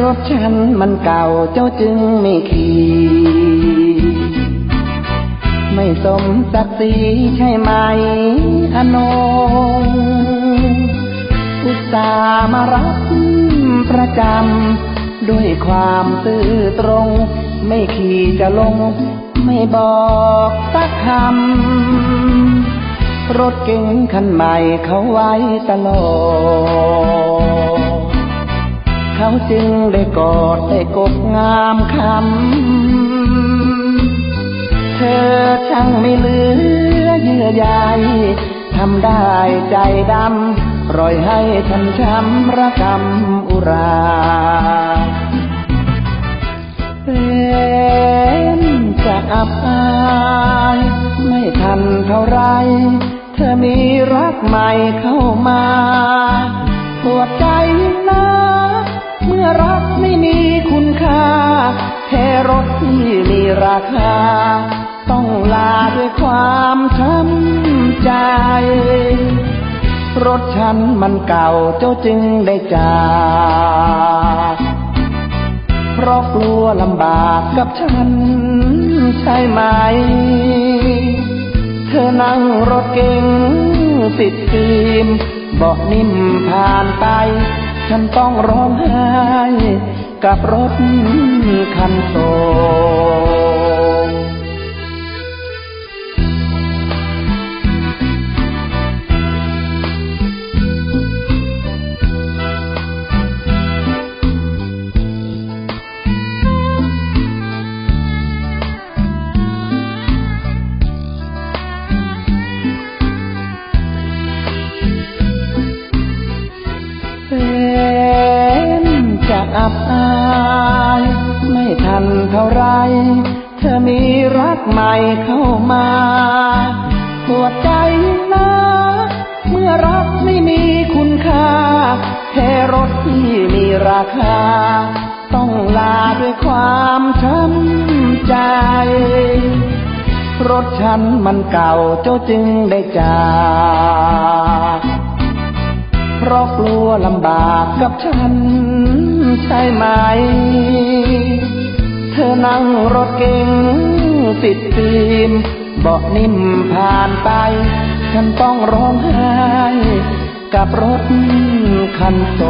รถฉันมันเก่าเจ้าจึงไม่ขี่ไม่สมศักดิ์ศรีใช่ไหมอนงอุตส่าห์มารับประจำด้วยความซื่อตรง ไม่ขี่จะลง ไม่บอกสักคำรถเก๋งคันใหม่เขาไว้ตลอด จึงได้กอดได้กบงามคำ เธอช่างไม่เหลือเยื่อใยทำได้ใจดำปล่อยให้ฉันช้ำระกำอุราเป็นจะอับอายไม่ทันเท่าไร เธอมีรักใหม่เข้ามา ปวดใจนะ ที่มีราคา ต้องลาด้วยความช้ำใจ รถฉันมันเก่าเจ้าจึงได้จากเพราะกลัวลำบากกับฉันใช่ไหม เธอนั่งรถเก๋งติดฟิล์มเบาะนิ่มผ่านไป ฉันต้องร้องไห้กับรถคันโต อับอาย ไม่ทันเท่าไร เธอมีรักใหม่เข้ามาปวดใจนะเมื่อรักไม่มีคุณค่าแค่รถที่มีราคา ต้องลาด้วยความช้ำใจ รถฉันมันเก่าเจ้าจึงได้จากเพราะกลัวลำบากกับฉัน ใช่ไหม เธอนั่งรถเก๋งติดฟิล์มเบาะนิ่มผ่านไป ฉันต้องร้องไห้ กับรถคันโต